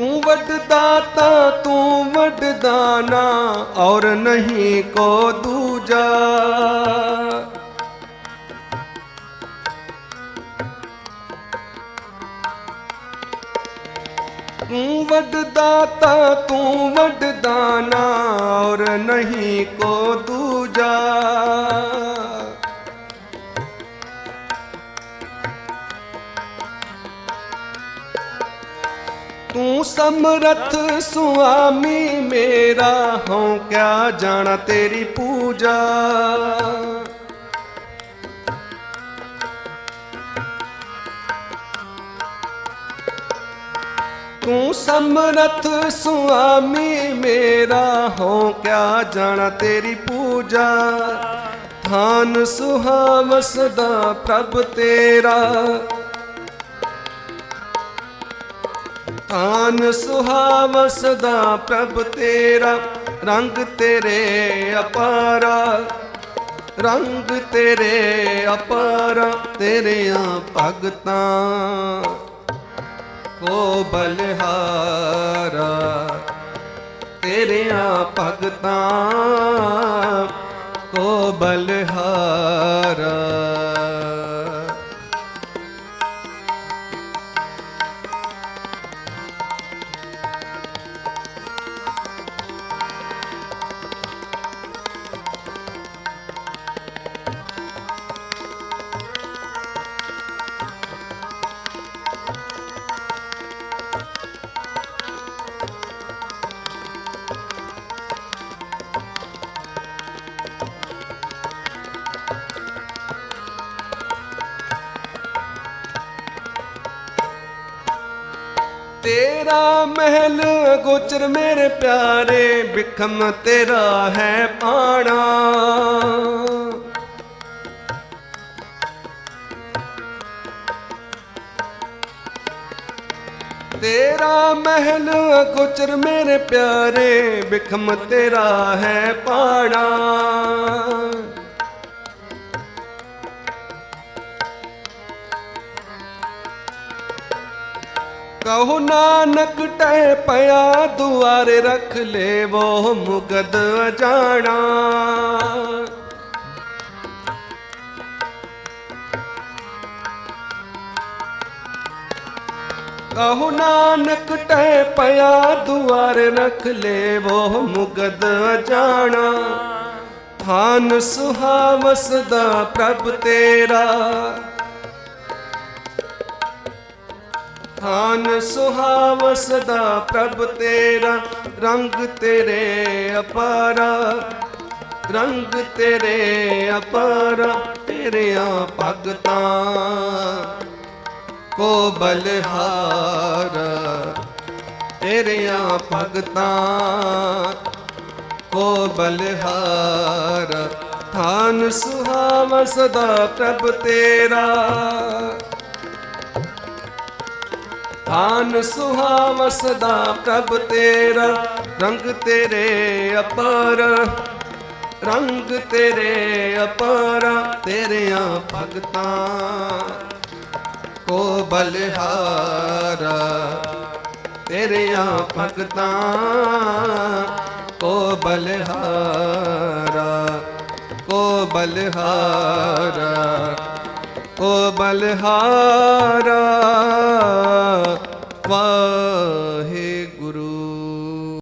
ਤੂੰ ਵੱਡਦਾਤਾ ਤੂੰ ਵੱਡਦਾਨਾ ਔਰ ਨਹੀਂ ਕੋ ਦੂਜਾ। ਤੂੰ ਵੱਡਦਾਤਾ ਤੂੰ ਵੱਡਦਾਨਾ ਔਰ ਨਹੀਂ ਕੋ ਦੂਜਾ। ਤੂੰ ਸਮਰਥ ਸੁਆਮੀ ਮੇਰਾ ਹਉ, ਕਿਆ ਜਾਣਾ ਤੇਰੀ ਪੂਜਾ? ਤੂੰ ਸਮਰਥ ਸੁਆਮੀ ਮੇਰਾ ਹੋ ਕਿਆ ਜਾਣਾ ਤੇਰੀ ਪੂਜਾ? ਥਾਨ ਸੁਹਾਵਸ ਦਾ ਪ੍ਰਭ ਤੇਰਾ। ਆਨ ਸੁਹਾਵਸ ਦਾ ਪ੍ਰਭ ਤੇਰਾ, ਰੰਗ ਤੇਰੇ ਅਪਾਰਾ। ਰੰਗ ਤੇਰੇ ਅਪਾਰਾ, ਤੇਰਿਆਂ ਭਗਤਾਂ। ਕੋ ਬਲਿਹਾਰਾ ਤੇਰਿਆਂ ਭਗਤਾਂ। ਕੋ ਬਲਿਹਾਰਾ ਤੇਰਾ ਮਹਿਲ ਗੋਚਰ ਮੇਰੇ ਪਿਆਰੇ ਬਿਖਮ ਤੇਰਾ ਹੈ ਪਾਣਾ ਤੇਰਾ ਮਹਿਲ ਗੋਚਰ ਮੇਰੇ ਪਿਆਰੇ ਬਿਖਮ ਤੇਰਾ ਹੈ ਪਾਣਾ ਕਹੋ ਨਾਨਕ ਟੈ ਪਿਆ, ਦੁਆਰੇ ਰੱਖ ਲੈ ਵੋ ਮੁਗਦ ਜਾਣਾ ਕਹੋ ਨਾਨਕ ਟੈ ਪਿਆ, ਦੁਆਰੇ ਰੱਖ ਲੈ ਵੋ ਮੁਗਦ ਜਾਣਾ ਥਾਨ ਸੁਹਾਵਸ ਦਾ ਪ੍ਰਭ ਤੇਰਾ ਥਾਨ ਸੁਹਾਵਸ ਦਾ ਪ੍ਰਭ ਤੇਰਾ, ਰੰਗ ਤੇਰੇ ਅਪਾਰਾ। ਰੰਗ ਤੇਰੇ ਅਪਾਰਾ, ਤੇਰਿਆਂ ਭਗਤਾਂ। ਕੋ ਬਲਹਾਰਾ, ਤੇਰਿਆਂ ਭਗਤਾਂ। ਕੋ ਬਲਹਾਰਾ ਥਾਨ ਸੁਹਾਵਸ ਦਾ ਪ੍ਰਭ ਤੇਰਾ। ਆਨ ਸੁਹਾਵਸ ਦਾ ਪ੍ਰਭ ਤੇਰਾ, ਰੰਗ ਤੇਰੇ ਅਪਰ। ਰੰਗ ਤੇਰੇ ਅਪਰ, ਤੇਰਿਆਂ ਭਗਤਾਂ। ਕੋ ਬਲਿਹਾਰਾ ਤੇਰਿਆਂ ਭਗਤਾਂ। ਕੋ ਬਲਿਹਾਰਾ ਕੋ ਬਲਿਹਾਰਾ ਕੋ ਬਲਿਹਾਰਾ ਵਾਹਿਗੁਰੂ